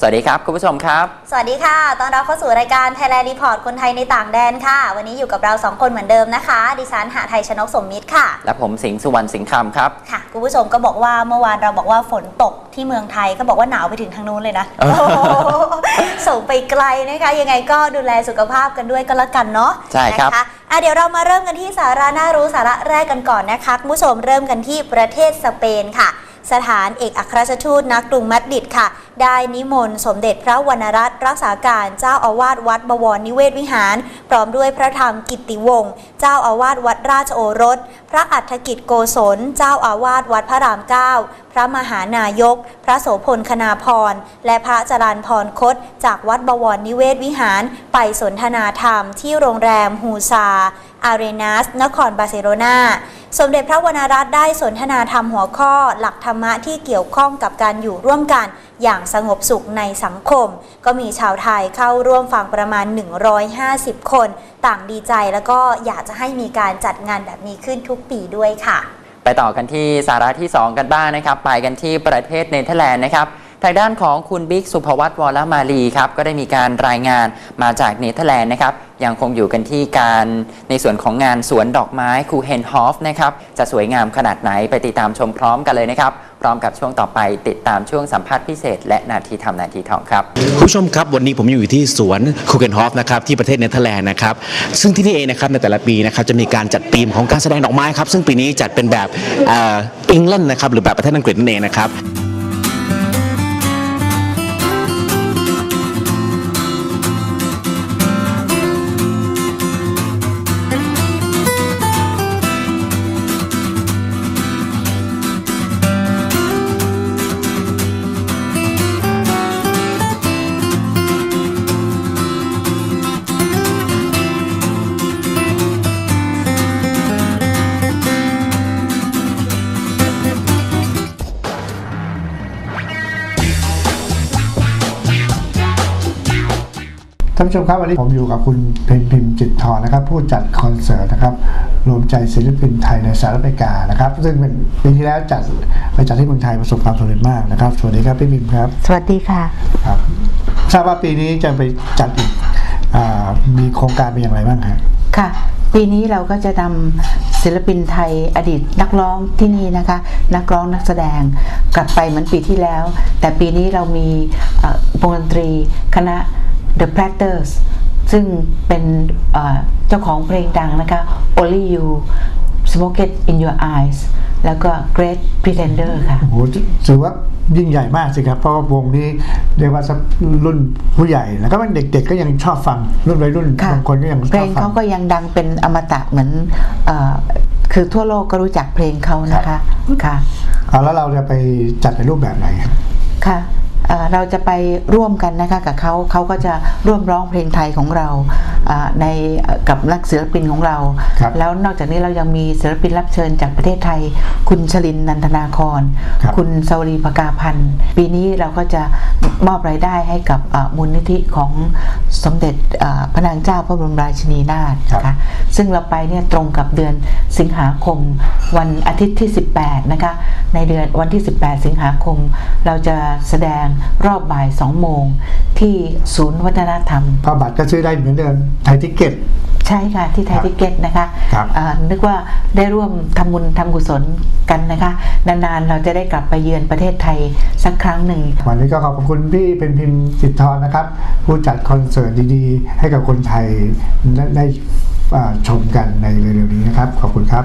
สวัสดีครับ คุณผู้ชมครับ สวัสดีค่ะ ตอนรับเข้าสู่รายการ Thailand Report คนไทยในต่างแดนค่ะ วันนี้อยู่กับเราสองคนเหมือนเดิมนะคะ ดิฉันหาไทยชนกสมมิตรค่ะ และผมสิงห์สุวรรณสิงห์คำครับ ค่ะ คุณผู้ชมก็บอกว่าเมื่อวานเราบอกว่าฝนตกที่เมืองไทยก็บอกว่าหนาวไปถึงทางนู้นเลยนะเออโอ้โหส่งไปไกลนะคะ ยังไงก็ดูแลสุขภาพกันด้วยก็แล้วกันเนาะ ใช่ครับนะคะอะเดี๋ยวเรามาเริ่มกันที่สาระน่ารู้สาระแรกกันก่อนนะคะ คุณผู้ชมเริ่มกันที่ประเทศสเปนค่ะ สถานเอกอัครราชทูตณกรุงมัดริดค่ะ ได้นิมนต์สมเด็จพระวรรณรัตน์รักษาการเจ้าอาวาสวัดบวรนิเวศวิหาร พร้อมด้วยพระธรรมกิตติวงศ์เจ้าอาวาสวัดราชโอรส พระอัฏฐกิจโกศล เจ้าอาวาสวัดพระรามเก้าพระมหานายก พระโสพลคณาพร และพระจรันพรคต จากวัดบวรนิเวศวิหาร ไปสนทนาธรรมที่โรงแรมฮูซาอารีนัสนครบาร์เซโลนา สมเด็จพระวรรณรัตน์ได้สนทนาธรรมหัวข้อ หลักธรรมะที่เกี่ยวข้องกับการอยู่ร่วมกันอย่างสงบสุขในสังคม ก็มีชาวไทยเข้าร่วมฟังประมาณ 150 คน ต่างดีใจแล้วก็อยากจะให้มีการจัดงานแบบนี้ขึ้นทุกปีด้วยค่ะ ไปต่อกันที่สาระที่ 2 กันบ้างนะครับ ไปกันที่ประเทศเนเธอร์แลนด์นะครับ ทางด้านของคุณบิ๊กสุภวัตวรมาลีครับก็ได้มีการรายงานมาจากเนเธอร์แลนด์นะครับยังคงอยู่กันที่การในส่วนของงานสวนดอกไม้คูเฮนฮอฟนะครับจะสวยงามขนาดไหนไปติดตามชมพร้อมกันเลยนะครับ พร้อมกับช่วงต่อไปติดตามช่วงสัมภาษณ์พิเศษ และนาทีทำนาทีทองครับคุณผู้ชมครับวันนี้ผมอยู่ที่สวนคูเกนฮอฟนะครับที่ประเทศเนเธอร์แลนด์นะครับซึ่งที่นี่เองนะครับในแต่ละปีนะครับจะมีการจัดธีมของการแสดงดอกไม้ครับซึ่งปีนี้จัดเป็นแบบอังกฤษนะครับหรือแบบประเทศอังกฤษนั่นเองนะครับ ท่านผู้ชมครับวันนี้ผมอยู่กับคุณเพนพิมพ์จิตทรนะครับ ผู้จัดคอนเสิร์ตนะครับรวมใจศิลปินไทยในสหรัฐอเมริกานะครับ ซึ่งเป็นปีที่แล้วจัดไปจัดที่เมืองไทยประสบความสำเร็จมากนะครับ สวัสดีครับพี่พิมพ์ครับ สวัสดีค่ะครับทราบว่าปีนี้จะไปจัดอีกอามีโครงการเป็นอย่างไรบ้างครับค่ะปีนี้เราก็จะนำศิลปินไทยอดีตนักร้องที่นี่นะคะ นักร้องนักแสดงกลับไปเหมือนปีที่แล้ว แต่ปีนี้เรามีเอ่อวงดนตรีคณะ The Platters ซึ่งเป็นเอ่อเจ้าของเพลงดังนะคะ Only You Smoke It in Your Eyes แล้วก็ Great Pretender ค่ะ โอ้โหถือว่ายิ่งใหญ่มากสิครับ เพราะว่าวงนี้เรียกว่าสักรุ่นผู้ใหญ่ แล้วก็เด็กๆก็ยังชอบฟัง รุ่นวัยรุ่นค่ะบางคนก็ยังชเพลอบงฟัเขางก็ยังดังเป็นอมตะเหมือนเออคือทั่วโลกก็รู้จักเพลงเขานะคะ ค่ะ เอาแล้วเราจะไปจัดในรูปแบบไหนครับ ค่ะ เราจะไปร่วมกันนะคะกับเขาเขาก็จะร่วมร้องเพลงไทยของเรา ในกับนักศิลปินของเราครับแล้วนอกจากนี้เรายังมีศิลปินรับเชิญจากประเทศไทย คุณชลินนันทนาครครับณสวรีภกาพันธ์ปีนี้เราก็จะมอบรายได้ให้กับอ่ามูลนิธิของสมเด็จอ่าพระนางเจ้าพระบรมราชินีนาถนะคะซึ่งเราไปเนี่ยตรงกับเดือนสิงหาคมวันอาทิตย์ที่ 18 นะคะ ในเดือนวันที่ 18 สิงหาคม เราจะแสดงรอบบ่าย 2 โมง ที่ศูนย์วัฒนธรรมก็บัตรก็ซื้อได้เหมือนเดิมไทยทิเก็ตใช่ค่ะ ที่ไทยครับทิเก็ตนะคะครับอ่านึกว่าได้ร่วมทำบุญทำกุศลกันนะคะ นานๆ เราจะได้กลับไปเยือนประเทศไทยสักครั้งหนึ่ง วันนี้ก็ขอบคุณพี่เป็นพิมพ์จิตรทรนะครับ ผู้จัดคอนเสิร์ตดีๆ ให้กับคนไทยได้ได้อ่าชมกันในเร็วๆนี้นะครับ ขอบคุณครับ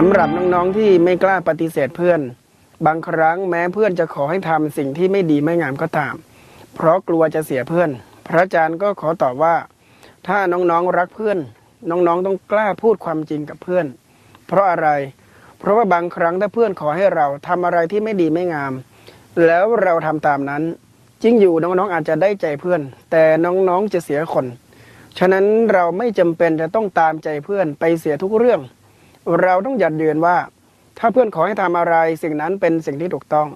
สำหรับน้องๆที่ไม่กล้าปฏิเสธเพื่อน บางครั้งแม้เพื่อนจะขอให้ทำสิ่งที่ไม่ดีไม่งามก็ตาม เพราะกลัวจะเสียเพื่อน พระอาจารย์ก็ขอตอบว่า ถ้าน้องๆรักเพื่อน น้องๆต้องกล้าพูดความจริงกับเพื่อน เพราะอะไร เพราะว่าบางครั้งถ้าเพื่อนขอให้เราทำอะไรที่ไม่ดีไม่งาม แล้วเราทำตามนั้นจริงอยู่น้องๆอาจจะได้ใจเพื่อน แต่น้องๆจะเสียคน ฉะนั้นเราไม่จำเป็นจะต้องตามใจเพื่อนไปเสียทุกเรื่อง เราต้องยัดเยือนว่า ถ้าเพื่อนขอให้ทำอะไร สิ่งนั้นเป็นสิ่งที่ถูกต้อง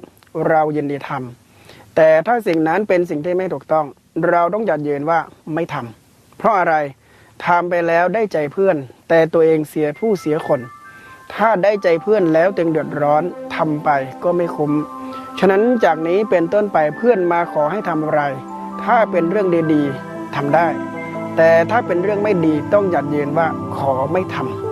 เรายินดีทำแต่ถ้าสิ่งนั้นเป็นสิ่งที่ไม่ถูกต้อง เราต้องยัดเยือนว่าไม่ทำเพราะอะไรทำไปแล้วได้ใจเพื่อน แต่ตัวเองเสียผู้เสียคน ถ้าได้ใจเพื่อนแล้วตึงเดือดร้อนทำไปก็ไม่คุ้มฉะนั้นจากนี้เป็นต้นไปเพื่อนมาขอให้ทำอะไร ถ้าเป็นเรื่องดีๆทำได้ แต่ถ้าเป็นเรื่องไม่ดีต้องหยัดเยืนว่าขอไม่ทำ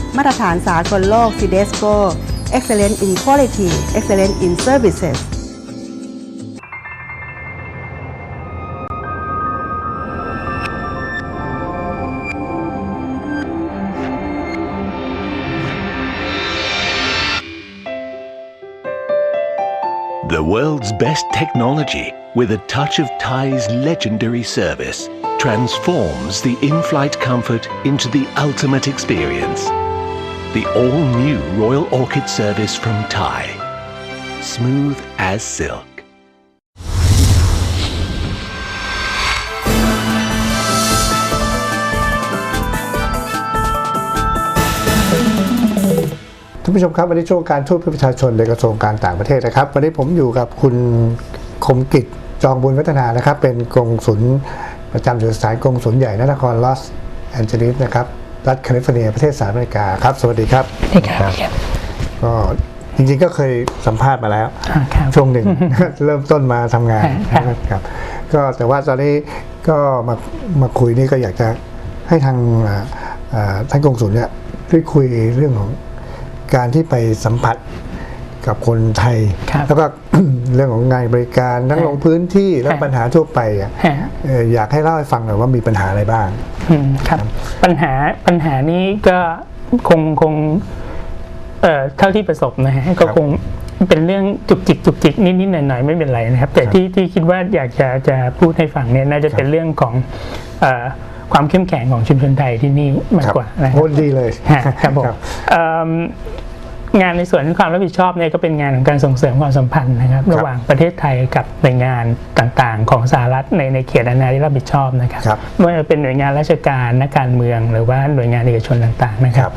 มาตรฐานสากลโลก CDSCO Excellent in Quality Excellent in Services The world's best technology, with a touch of Thai's legendary service, transforms the in flight comfort into the ultimate experience. The all new Royal Orchid service from Thai. Smooth as silk. ท่านผู้ชมครับวันนี้ช่วงการทูตเพื่อประชาชนในกระทรวงการต่างประเทศนะครับ วันนี้ผมอยู่กับคุณคมกิจจองบุญวัฒนานะครับ เป็นกงสุลประจำอยู่สถานกงสุลใหญ่นครลอสแอนเจลิสนะครับ รัฐแคลิฟอร์เนียประเทศสหรัฐอเมริกาครับสวัสดีครับก็จริงๆก็เคยสัมภาษณ์มาแล้ว ช่วงหนึ่งเริ่มต้นมาทำงานนะครับ ก็แต่ว่าตอนนี้ก็มามาคุยนี่ก็อยากจะให้ทางอ่าอ่าท่านกงสุลเนี่ยช่วยคุยเรื่องของการที่ไปสัมผัสกับคนไทย แล้วก็เรื่องของงานบริการนั่งลงพื้นที่และปัญหาทั่วไปอะเอ่ออยากให้เล่าให้ฟังหน่อยว่ามีปัญหาอะไรบ้างอืม ครับ ปัญหาปัญหานี้ก็คงคงเอ่อเท่าที่ประสบนะฮะก็คงเป็นเรื่องจุกจิกจุกจิกนิดๆหน่อยๆไม่เป็นไรนะครับ แต่ที่ที่คิดว่าอยากจะจะพูดให้ฟังเนี่ยน่าจะเป็นเรื่องของเอ่อความเข้มแข็งของชุมชนไทยที่นี่มากกว่านะคโอ้รับดีเลยฮะครับผมเอิ่ม งานในส่วนของความรับผิดชอบเนี่ยก็เป็นงานของการส่งเสริมความสัมพันธ์นะครับ ระหว่างประเทศไทยกับหน่วยงานต่างๆ ของสหรัฐในในเขตอาณาที่รับผิดชอบนะครับครับไม่ว่าจะเป็นหน่วยงานราชการนักการเมือง หรือว่าหน่วยงานเอกชนต่างๆนะครับ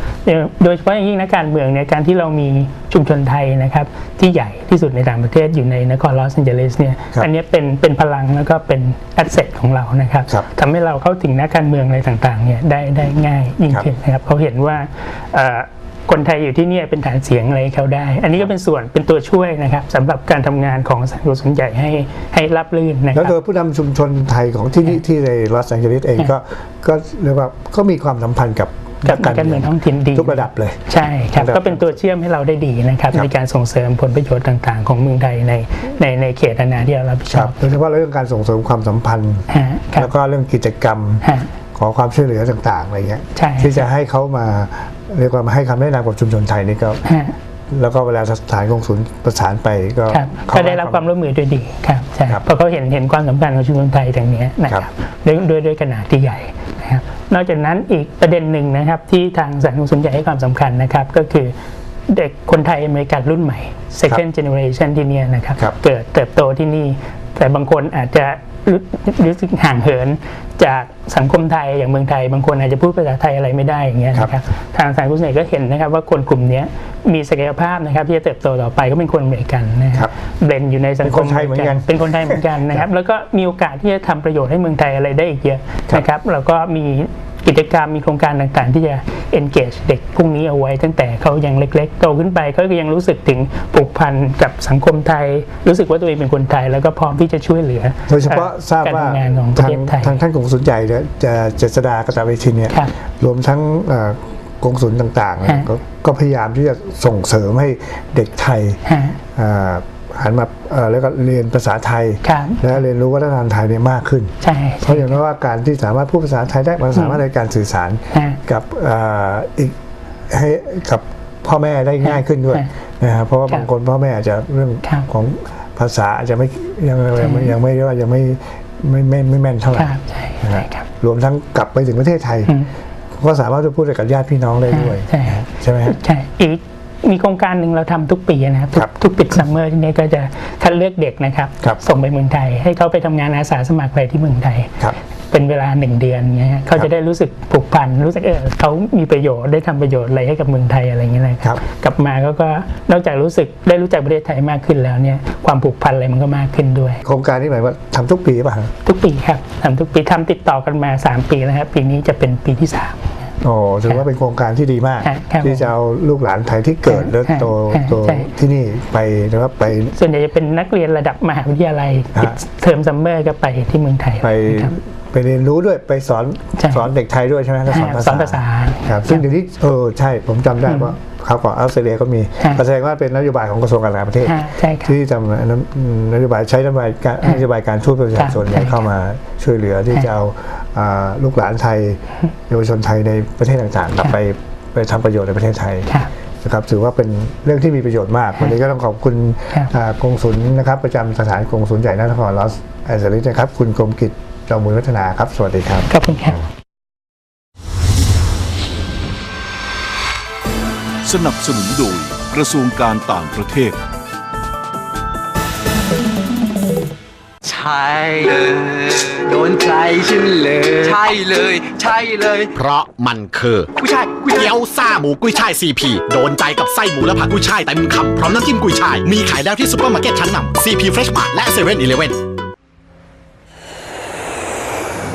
โดยเฉพาะอย่างยิ่งนักการเมืองเนี่ยการที่เรามีชุมชนไทยนะครับที่ใหญ่ที่สุดในต่างประเทศอยู่ในนครลอสแอนเจลิสเนี่ยครับอันเนี้ยเป็นเป็นพลังแล้วก็เป็นแอสเซทของเรานะครับครับทำให้เราเข้าถึงนักการเมืองอะไรต่างๆเนี่ยได้ได้ง่ายยิ่งขึ้นนะครับเขาเห็นว่าเอ่อ คนไทยอยู่ที่เนี่ยเป็นฐานเสียงอะไรให้เขาได้ อันนี้ก็เป็นส่วนเป็นตัวช่วยนะครับสำหรับการทำงานของสังคมสนใหญ่ให้ให้รับลื่นนะคแล้รัวบโดยผู้นำชุมชนไทยของที่นี่ที่ในลอสแองเจลิสเองก็ก็เรียกว่าก็มีความสัมพันธ์กับกับนักการเมืองท้องถิ่นดีทุกระดับเลย ใช่ครับระดับก็เป็นตัวเชื่อมให้เราได้ดีนะครับครับ ในการส่งเสริมผลประโยชน์ต่าง ๆ ของเมืองไทยในในในเขตอาณาที่เรารับผิดชครัอบบโดยเฉพาะเรื่องการส่งเสริมความสัมพันธ์ฮะครับแล้วก็เรื่องกิจกรรมฮะ ขอความช่วยเหลือต่างๆอะไรเงี้ยใช่ที่จะให้เขามาเรียกว่ามาให้คำแนะนำกับชุมชนไทยนี่ก็ฮะแล้วก็เวลาสถานกงสุลประสานไปก็ครับเขาก็ได้รับความร่วมมือด้วยดีครับใช่ครับเพราะเขาเห็นเห็นความสำคัญของชุมชนไทยตรงเนี้ยนะคครัรับบด้วยด้วยด้วยขนาดที่ใหญ่นะครับนอกจากนั้นอีกประเด็นหนึ่งนะครับ ที่ทางสังคมสนใจให้ความสำคัญนะครับ ก็คือเด็กคนไทยอเมริกันรุ่นใหม่ second generation ที่เนี่ยนะครับครับ เกิดเติบโตที่นี่ แต่บางคนอาจจะ รู้รู้สึกห่างเหินจากสังคมไทยอย่างเมืองไทย บางคนอาจจะพูดภาษาไทยอะไรไม่ได้อย่างเงี้ยนะครับทางสารกุศลก็เห็นนะครับว่าคนกลุ่มเนี้ยมีศักยภาพนะครับที่จะเติบโตต่อไปก็เป็นคนอเมริกันนะคครัรับบเบลนอยู่ในสังคมเป็นคนไทยเหมือนกันเป็นคนไทยเหมือนกันนะครับ แล้วก็มีโอกาสที่จะทำประโยชน์ให้เมืองไทยอะไรได้อีกเยอะนะครับแล้วก็มี กิจกรรมมีโครงการต่างๆ ที่จะ engage เด็กพวกนี้เอาไว้ตั้งแต่เขายังเล็ก ๆ โตขึ้นไปเขาก็ยังรู้สึกถึงผูกพันกับสังคมไทย รู้สึกว่าตัวเองเป็นคนไทย แล้วก็พร้อมที่จะช่วยเหลือ โดยเฉพาะทราบการว่าทำงานของประทางเทศไทยทางท่านกงสุลใหญ่เนี่ยจะเจษดากระตาเวทินเนี่ยครับรวมทั้งเอ่อกงสุลต่างๆเนี่ยฮะก็ก็พยายามที่จะส่งเสริมให้เด็กไทยฮะอ่า หันมาเอ่อแล้วก็เรียนภาษาไทยครับและเรียนรู้วัฒนธรรมไทยเนี่ยมากขึ้นใช่เพราะอย่างน้อยว่าการที่สามารถพูดภาษาไทยได้มันสามารถในการสื่อสารฮะกับเอ่ออีกให้กับพ่อแม่ได้ง่ายขึ้นด้วยฮะนะครับเพราะว่าครับบางคนพ่อแม่อาจจะเรื่องครับของภาษาอาจจะไม่ยังใช่ยังไม่ยังไม่เรียกว่ายังไม่ไม่ไม่ไม่แม่นเท่าไหร่ครับใช่นะใช่ฮะครับรวมทั้งกลับไปถึงประเทศไทยอืมก็สามารถจะพูดกับญาติพี่น้องได้ด้วย ใช่ใช่ไหมฮะใช่อีก มีโครงการหนึ่งเราทำทุกปีนะครับทุกครับทุกปิดซัมเมอร์ที่นี่ก็จะคัดเลือกเด็กนะครับครับส่งไปเมืองไทย ให้เขาไปทำงานอาสาสมัครไปที่เมืองไทยครับเป็นเวลาหนึ่งเดือนเงี้ยฮะเขาจะได้รู้สึกผูกพันรู้สึกเออเขามีประโยชน์ได้ทำประโยชน์อะไรให้กับเมืองไทยอะไรเงี้ยนะคครัรับ กลับมาก็ก็นอกจากรู้สึกได้รู้จักประเทศไทยมากขึ้นแล้วเนี่ยความผูกพันอะไรมันก็มากขึ้นด้วย โครงการนี้หมายว่าทำทุกปีป่ะฮะทุกปีครับทำทุกปีทำติดต่อกันมา 3 ปีแล้วครับปีนี้จะเป็นปีที่3 โอ้ถือว่าเป็นโครงการที่ดีมากครับครับที่จะเอาลูกหลานไทยที่เกิดและโตครับโตใช่ที่นี่ไปนะครับไป ส่วนใหญ่จะเป็นนักเรียนระดับมหาวิทยาลัยฮะปิดเทอมซัมเมอร์ก็ไปที่เมืองไทยไปครับ ไปเรียนรู้ด้วยไปสอนใช่สอนเด็กไทยด้วยใช่ไหมแล้วสอนภาสอนษาภาษาครับซึ่งเดี๋ยวนี้เออใช่ผมจำได้ว่าเขาวก่อนออสเตรเลียก็มีฮะแสดงว่าเป็นนโยบายของกระทรวงการต่างประเทศฮะใช่ครับที่ทำนนโยบายใช้นโยบายการฮะนโยบายการช่วยประชาชนใช่เนี่ยเข้ามาช่วยเหลือที่ฮะจะเอาอ่าลูกหลานไทยเยาวชนไทยในประเทศต่างๆกลับไปไปทำประโยชน์ในประเทศไทยครับนะครับถือว่าเป็นเรื่องที่มีประโยชน์มาก วันนี้ก็ต้องขอบคุณครับอ่ากงสุลนะครับประจำสถานกงสุลใหญ่นครลอสแอนเจลิสนะครับ คุณกรมกิจ จอมบุญวัฒนาครับ สวัสดีครับ ขอบคุณครับสนับสนุนโดยกระทรวงการต่างประเทศ ใช่เลยโดนใจฉันเลย ใช่เลย ใช่เลย เพราะมันคือผู้ชายเกี๊ยวซ่าหมูกุ้ยช่ายซีพีโดนใจกับไส้หมูและผักกุ้ยช่ายเต็มคำพร้อมน้ำจิ้มกุ้ยช่าย มีขายแล้วที่ซุปเปอร์มาร์เก็ตชั้นนำซีพีเฟรชมาร์และเซเว่นอีเลเว่น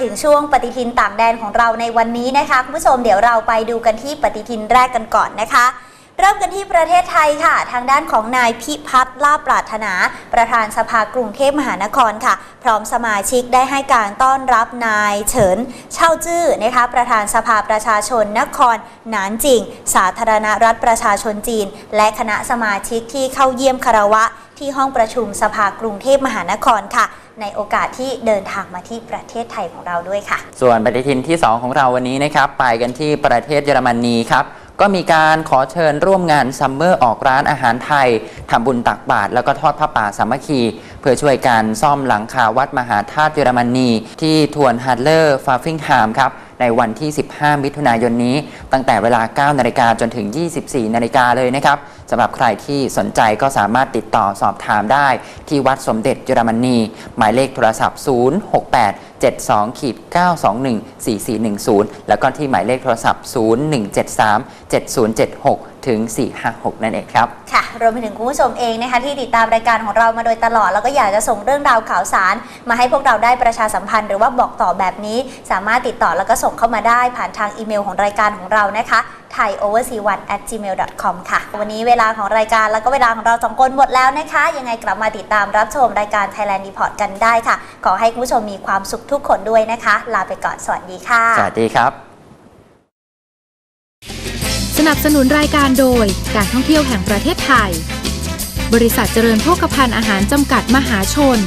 ถึงช่วงปฏิทินต่างแดนของเราในวันนี้นะคะคุณผู้ชมเดี๋ยวเราไปดูกันที่ปฏิทินแรกกันก่อนนะคะ เริ่มกันที่ประเทศไทยค่ะ ทางด้านของนายพิพัฒน์ลาบปรารถนา ประธานสภากรุงเทพมหานครค่ะ พร้อมสมาชิกได้ให้การต้อนรับนายเฉินเช่าจื้อนะคะประธานสภาประชาชนนครหนานจิง สาธารณรัฐประชาชนจีน และคณะสมาชิกที่เข้าเยี่ยมคารวะ ที่ห้องประชุมสภากรุงเทพมหานครค่ะในโอกาสที่เดินทางมาที่ประเทศไทยของเราด้วยค่ะ ส่วนปฏิทินที่ 2 ของเราวันนี้นะครับ ไปกันที่ประเทศเยอรมนีครับ ก็มีการขอเชิญร่วมงานซัมเมอร์ออกร้านอาหารไทยทำบุญตักบาตรแล้วก็ทอดผ้าป่าสามัคคี เพื่อช่วยการซ่อมหลังคาวัดมหาธาตุเยอรมนีที่ทวนฮัตเลอร์ฟาฟิงฮามครับ ในวันที่ 15 มิถุนายนนี้ ตั้งแต่เวลา 9 นาฬิกาจนถึง 24 นาฬิกาเลยนะครับสำหรับใครที่สนใจก็สามารถติดต่อสอบถามได้ ที่วัดสมเด็จเยอรมนี หมายเลขโทรศัพท์ 068 72ขีด921 4410 แล้วก็ที่หมายเลขโทรศัพท์ 0173 7076 ถึง 456 นั่นเองครับ ค่ะรวมไปถึงคุณผู้ชมเองนะคะที่ติดตามรายการของเรามาโดยตลอด แล้วก็อยากจะส่งเรื่องราวข่าวสาร มาให้พวกเราได้ประชาสัมพันธ์หรือว่าบอกต่อแบบนี้ สามารถติดต่อแล้วก็ส่งเข้ามาได้ผ่านทางอีเมลของรายการของเรานะคะ thaioverc1 at gmail com ค่ะ วันนี้เวลาของรายการแล้วก็เวลาของเราสองคนหมดแล้วนะคะ ยังไงกลับมาติดตามรับชมรายการ Thailand Report กันได้ค่ะ ขอให้คุณผู้ชมมีความสุขทุกคนด้วยนะคะ ลาไปก่อนสวัสดีค่ะ สวัสดีครับส นับสนุนรายการโดยการท่องเที่ยวแห่งประเทศไทย บริษัทเจริญโภคภัณฑ์อาหารจำกัดมหาชน